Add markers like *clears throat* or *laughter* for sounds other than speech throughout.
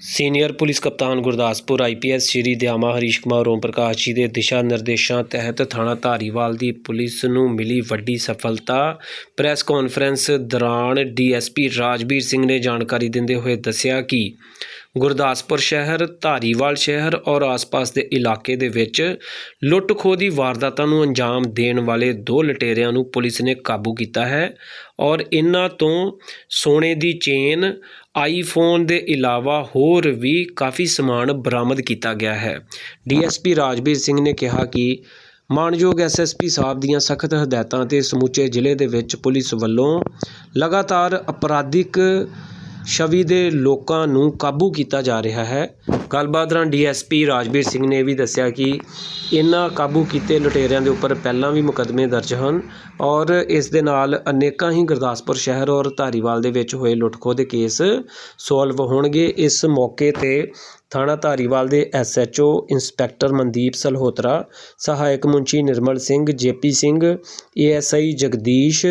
Senior police ਕਪਤਾਨ Gurdaspur IPS Shri Dayama Harish Kumar, Om Prakash ji ਦੇ ਦਿਸ਼ਾ ਨਿਰਦੇਸ਼ਾਂ ਤਹਿਤ ਥਾਣਾ ਧਾਰੀਵਾਲ ਦੀ ਪੁਲਿਸ ਨੂੰ ਮਿਲੀ ਵੱਡੀ ਸਫਲਤਾ। ਪ੍ਰੈਸ ਕਾਨਫਰੰਸ ਦੌਰਾਨ ਡੀਐਸਪੀ ਰਾਜਵੀਰ ਸਿੰਘ ਨੇ ਜਾਣਕਾਰੀ ਦਿੰਦੇ ਹੋਏ ਦੱਸਿਆ ਕਿ ਗੁਰਦਾਸਪੁਰ ਸ਼ਹਿਰ, ਧਾਰੀਵਾਲ ਸ਼ਹਿਰ ਔਰ ਆਸ-ਪਾਸ ਦੇ ਇਲਾਕੇ ਦੇ ਵਿੱਚ ਲੁੱਟ-ਖੋਹ ਦੀ ਵਾਰਦਾਤਾਂ ਨੂੰ ਅੰਜਾਮ ਦੇਣ ਵਾਲੇ ਦੋ ਲਟੇਰਿਆਂ ਨੂੰ ਪੁਲਿਸ ਨੇ ਕਾਬੂ ਕੀਤਾ ਹੈ ਔਰ ਇਹਨਾਂ ਤੋਂ ਸੋਨੇ ਦੀ ਚੇਨ ਆਈਫੋਨ ਦੇ ਇਲਾਵਾ ਹੋਰ ਵੀ ਕਾਫੀ ਸਮਾਨ ਬਰਾਮਦ ਕੀਤਾ ਗਿਆ ਹੈ। ਡੀਐਸਪੀ ਰਾਜਵੀਰ ਸਿੰਘ ਨੇ ਕਿਹਾ ਕਿ ਮਾਨਯੋਗ ਐਸਐਸਪੀ ਸਾਹਿਬ ਦੀਆਂ ਸਖਤ ਹਦਾਇਤਾਂ ਤੇ ਸਮੁੱਚੇ ਜ਼ਿਲ੍ਹੇ ਦੇ ਵਿੱਚ ਪੁਲਿਸ ਵੱਲੋਂ ਲਗਾਤਾਰ ਅਪਰਾਧਿਕ ਛਵੀ ਦੇ ਲੋਕਾਂ ਨੂੰ ਕਾਬੂ ਕੀਤਾ ਜਾ ਰਿਹਾ ਹੈ। ਗੱਲਬਾਤ ਦੌਰਾਨ ਡੀਐਸਪੀ ਰਾਜਵੀਰ ਸਿੰਘ ਨੇ ਇਹ ਵੀ ਦੱਸਿਆ ਕਿ ਇਹਨਾਂ ਕਾਬੂ ਕੀਤੇ ਲੁਟੇਰਿਆਂ ਦੇ ਉੱਪਰ ਪਹਿਲਾਂ ਵੀ ਮੁਕੱਦਮੇ ਦਰਜ ਹਨ ਔਰ ਇਸ ਦੇ ਨਾਲ ਅਨੇਕਾਂ ਹੀ ਗੁਰਦਾਸਪੁਰ ਸ਼ਹਿਰ ਔਰ ਧਾਰੀਵਾਲ ਦੇ ਵਿੱਚ ਹੋਏ ਲੁੱਟ-ਖੋਹ ਦੇ ਕੇਸ ਸੋਲਵ ਹੋਣਗੇ। ਇਸ ਮੌਕੇ ਤੇ ਥਾਣਾ ਧਾਰੀਵਾਲ ਦੇ ਐਸਐਚਓ ਇੰਸਪੈਕਟਰ ਮਨਦੀਪ ਸਲਹੋਤਰਾ, ਸਹਾਇਕ ਮੁੰਸ਼ੀ Nirmal Singh, JP Singh, ASI Jagdish,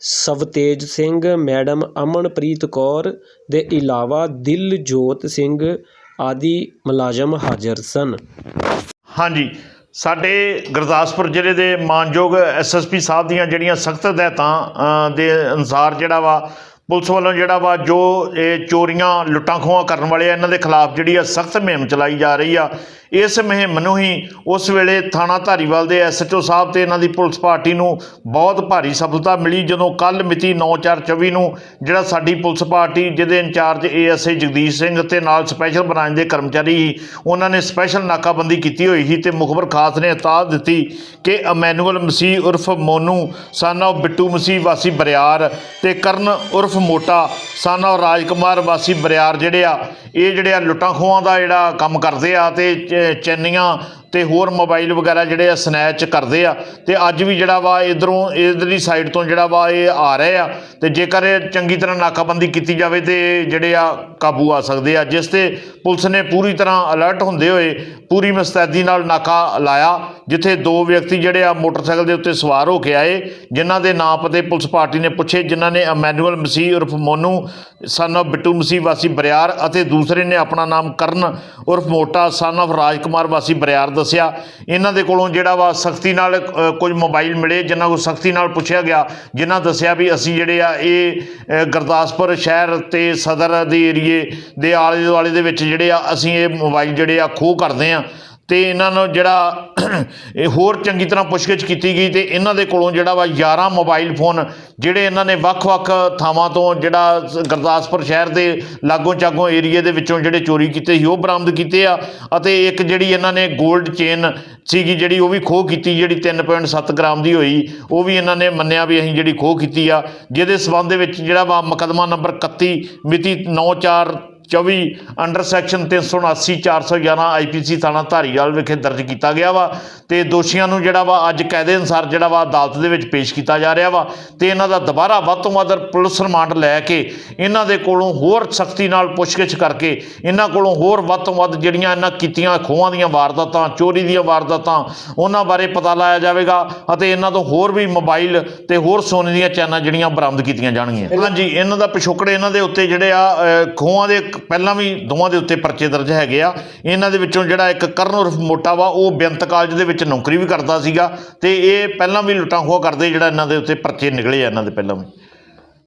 Savtej Singh, madam Amanpreet Kaur ਦੇ ਇਲਾਵਾ ਦਿਲਜੋਤ ਸਿੰਘ ਆਦਿ ਮੁਲਾਜ਼ਮ ਹਾਜ਼ਰ ਸਨ। ਹਾਂਜੀ, ਸਾਡੇ ਗੁਰਦਾਸਪੁਰ ਜ਼ਿਲ੍ਹੇ ਦੇ ਮਾਨਯੋਗ ਐਸਐਸਪੀ ਸਾਹਿਬ ਦੀਆਂ ਜਿਹੜੀਆਂ ਸਖਤ ਹਦਾਇਤਾਂ ਦੇ ਅਨੁਸਾਰ ਜਿਹੜਾ ਵਾ ਪੁਲਿਸ ਵੱਲੋਂ ਜਿਹੜਾ ਵਾ ਜੋ ਇਹ ਚੋਰੀਆਂ ਲੁੱਟਾਂ ਖੋਹਾਂ ਕਰਨ ਵਾਲੇ ਆ, ਇਹਨਾਂ ਦੇ ਖਿਲਾਫ ਜਿਹੜੀ ਆ ਸਖਤ ਮੁਹਿੰਮ ਚਲਾਈ ਜਾ ਰਹੀ ਆ। ਇਸ ਮੁਹਿੰਮ ਨੂੰ ਹੀ ਉਸ ਵੇਲੇ ਥਾਣਾ ਧਾਰੀਵਾਲ ਦੇ ਐਸਐਚਓ ਸਾਹਿਬ ਤੇ ਇਹਨਾਂ ਦੀ ਪੁਲਿਸ ਪਾਰਟੀ ਨੂੰ ਬਹੁਤ ਭਾਰੀ ਸਫਲਤਾ ਮਿਲੀ, ਜਦੋਂ ਕੱਲ ਮਿਤੀ 9/4/24 ਨੂੰ ਜਿਹੜਾ ਸਾਡੀ ਪੁਲਿਸ ਪਾਰਟੀ ਜਿਹਦੇ in charge ASI Jagdish Singh ਅਤੇ ਨਾਲ ਸਪੈਸ਼ਲ ਬ੍ਰਾਂਚ ਦੇ ਕਰਮਚਾਰੀ ਸੀ, ਉਹਨਾਂ ਨੇ ਸਪੈਸ਼ਲ ਨਾਕਾਬੰਦੀ ਕੀਤੀ ਹੋਈ ਸੀ ਤੇ ਮੁਖਬਰ ਖਾਸ ਨੇ ਇਤਾਦ ਦਿੱਤੀ ਕਿ ਅਮੈਨੂਅਲ ਮਸੀਹ ਉਰਫ ਮੋਨੂ, son of ਬਿੱਟੂ ਮਸੀਹ ਵਾਸੀ ਬਰਿਆਰ ਤੇ ਕਰਨ ਉਰਫ ਮੋਟਾ, son of ਰਾਜਕੁਮਾਰ ਵਾਸੀ ਬਰਿਆਰ ਜਿਹੜੇ ਆ, ਇਹ ਜਿਹੜੇ ਆ ਲੁੱਟਾਂ ਖੋਹਾਂ ਦਾ ਜਿਹੜਾ ਕੰਮ ਕਰਦੇ ਆ ਤੇ ਚ- ਚੈਨੀਆਂ ਤੇ ਹੋਰ ਮੋਬਾਈਲ ਵਗੈਰਾ ਜਿਹੜੇ ਆ ਸਨੈਚ ਕਰਦੇ ਆ। ਤੇ ਅੱਜ ਵੀ ਜਿਹੜਾ ਵਾ ਇਧਰੋਂ ਇਧਰਲੀ ਸਾਈਡ ਤੋਂ ਜਿਹੜਾ ਵਾ ਇਹ ਆ ਰਹੇ ਆ। ਤੇ ਜੇਕਰ ਚੰਗੀ ਤਰ੍ਹਾਂ ਨਾਕਾਬੰਦੀ ਕੀਤੀ ਜਾਵੇ ਤੇ ਜਿਹੜੇ ਆ ਕਾਬੂ ਆ ਸਕਦੇ ਆ, ਜਿਸ ਤੇ ਪੁਲਿਸ ਨੇ ਪੂਰੀ ਤਰ੍ਹਾਂ ਅਲਰਟ ਹੁੰਦੇ ਹੋਏ ਪੂਰੀ ਮਸਤੈਦੀ ਨਾਲ ਨਾਕਾ ਲਾਇਆ, ਜਿੱਥੇ ਦੋ ਵਿਅਕਤੀ ਜਿਹੜੇ ਆ ਮੋਟਰਸਾਈਕਲ ਦੇ ਉੱਤੇ ਸਵਾਰ ਹੋ ਕੇ ਆਏ, ਜਿਨ੍ਹਾਂ ਦੇ ਨਾਂ ਪਤੇ ਪੁਲਿਸ ਪਾਰਟੀ ਨੇ ਪੁੱਛੇ, ਜਿਨ੍ਹਾਂ ਨੇ ਅਮੈਨੂਅਲ ਮਸੀਹ ਉਰਫ ਮੋਨੂ, son of ਬਿੱਟੂ ਮਸੀਹ ਵਾਸੀ ਬਰਿਆਰ ਅਤੇ ਦੂਸਰੇ ਨੇ ਆਪਣਾ ਨਾਮ ਕਰਨ ਉਰਫ ਮੋਟਾ, son of ਰਾਜਕੁਮਾਰ ਵਾਸੀ ਬਰਿਆਰ ਦੱਸਿਆ। ਇਹਨਾਂ ਦੇ ਕੋਲੋਂ ਜਿਹੜਾ ਵਾ ਸਖਤੀ ਨਾਲ ਕੁਝ ਮੋਬਾਈਲ ਮਿਲੇ, ਜਿਨ੍ਹਾਂ ਕੋਲ ਸਖਤੀ ਨਾਲ ਪੁੱਛਿਆ ਗਿਆ, ਜਿਨ੍ਹਾਂ ਦੱਸਿਆ ਵੀ ਅਸੀਂ ਜਿਹੜੇ ਆ ਇਹ ਗੁਰਦਾਸਪੁਰ ਸ਼ਹਿਰ ਤੇ ਸਦਰ ਦੇ ਏਰੀਏ ਦੇ ਆਲੇ ਦੁਆਲੇ ਦੇ ਵਿੱਚ ਜਿਹੜੇ ਆ, ਅਸੀਂ ਇਹ ਮੋਬਾਈਲ ਜਿਹੜੇ ਆ, ਖੋਹ ਕਰਦੇ ਆ ਤੇ ਇਹਨਾਂ ਨੂੰ ਜਿਹੜਾ *clears throat* ਇਹ ਹੋਰ ਚੰਗੀ ਤਰ੍ਹਾਂ ਪੁੱਛਗਿੱਛ ਕੀਤੀ ਗਈ ਤੇ ਇਹਨਾਂ ਦੇ ਕੋਲੋਂ ਜਿਹੜਾ ਵਾ 11 ਮੋਬਾਈਲ ਫੋਨ ਜਿਹੜੇ ਇਹਨਾਂ ਨੇ ਵੱਖ-ਵੱਖ ਥਾਵਾਂ ਤੋਂ ਜਿਹੜਾ ਗੁਰਦਾਸਪੁਰ ਸ਼ਹਿਰ ਦੇ ਲਾਗੋਂ ਚਾਗੋਂ ਏਰੀਏ ਦੇ ਵਿੱਚੋਂ ਜਿਹੜੇ ਚੋਰੀ ਕੀਤੇ ਸੀ, ਉਹ ਬਰਾਮਦ ਕੀਤੇ ਆ ਅਤੇ ਇੱਕ ਜਿਹੜੀ ਇਹਨਾਂ ਨੇ 골ਡ ਚੇਨ ਸੀਗੀ ਜਿਹੜੀ ਉਹ ਵੀ ਖੋਹ ਕੀਤੀ, ਜਿਹੜੀ 3.7 ਗ੍ਰਾਮ ਦੀ ਹੋਈ, ਉਹ ਵੀ ਇਹਨਾਂ ਨੇ ਮੰਨਿਆ ਵੀ ਅਸੀਂ ਜਿਹੜੀ ਖੋਹ ਕੀਤੀ ਆ, ਜਿਹਦੇ ਸਬੰਧ ਦੇ ਵਿੱਚ ਜਿਹੜਾ ਵਾ ਮੁਕੱਦਮਾ ਨੰਬਰ 31 ਮਿਤੀ 9/4 24 ਅੰਡਰ ਸੈਕਸ਼ਨ 379 411 ਆਈਪੀਸੀ ਥਾਣਾ ਧਾਰੀਵਾਲ ਵਿਖੇ ਦਰਜ ਕੀਤਾ ਗਿਆ ਵਾ ਤੇ ਦੋਸ਼ੀਆਂ ਨੂੰ ਜਿਹੜਾ ਵਾ ਅੱਜ ਕਾਇਦੇ ਅਨੁਸਾਰ ਜਿਹੜਾ ਵਾ ਅਦਾਲਤ ਦੇ ਵਿੱਚ ਪੇਸ਼ ਕੀਤਾ ਜਾ ਰਿਹਾ ਵਾ ਤੇ ਇਹਨਾਂ ਦਾ ਦੁਬਾਰਾ ਵੱਧ ਤੋਂ ਵੱਧ ਪੁਲਿਸ ਰਿਮਾਂਡ ਲੈ ਕੇ ਇਹਨਾਂ ਦੇ ਕੋਲੋਂ ਹੋਰ ਸਖਤੀ ਨਾਲ ਪੁੱਛਗਿੱਛ ਕਰਕੇ ਇਹਨਾਂ ਕੋਲੋਂ ਹੋਰ ਵੱਧ ਤੋਂ ਵੱਧ ਜਿਹੜੀਆਂ ਇਹਨਾਂ ਕੀਤੀਆਂ ਖੋਹਾਂ ਦੀਆਂ ਵਾਰਦਾਤਾਂ ਚੋਰੀ ਦੀਆਂ ਵਾਰਦਾਤਾਂ ਉਹਨਾਂ ਬਾਰੇ ਪਤਾ ਲਾਇਆ ਜਾਵੇਗਾ ਅਤੇ ਇਹਨਾਂ ਤੋਂ ਹੋਰ ਵੀ ਮੋਬਾਈਲ ਤੇ ਹੋਰ ਸੋਨੇ ਦੀਆਂ ਚੈਨਾਂ ਜਿਹੜੀਆਂ ਬਰਾਮਦ ਕੀਤੀਆਂ ਜਾਣਗੀਆਂ। ਹਾਂਜੀ ਇਹਨਾਂ ਦਾ ਪਿਛੋਕੜ ਇਹਨਾਂ ਦੇ ਉੱਤੇ ਜਿਹੜੇ ਆ ਖੋਹਾਂ ਦੇ ਇੱਕ- ਪਹਿਲਾਂ ਵੀ ਦੋਵਾਂ ਦੇ ਉੱਤੇ ਪਰਚੇ ਦਰਜ ਹੈਗੇ ਆ। ਇਹਨਾਂ ਦੇ ਵਿੱਚੋਂ ਜਿਹੜਾ ਇੱਕ ਕਰਨ ਉਰਫ ਮੋਟਾ ਵਾ, ਉਹ ਬੇਅੰਤ ਕਾਲਜ ਦੇ ਵਿੱਚ ਨੌਕਰੀ ਵੀ ਕਰਦਾ ਸੀਗਾ ਤੇ ਇਹ ਪਹਿਲਾਂ ਵੀ ਲੁੱਟਾਂ ਖੋਹ ਕਰਦੇ ਜਿਹੜਾ ਇਹਨਾਂ ਦੇ ਉੱਤੇ ਪਰਚੇ ਨਿਕਲੇ ਆ, ਇਹਨਾਂ ਦੇ ਪਹਿਲਾਂ ਵੀ।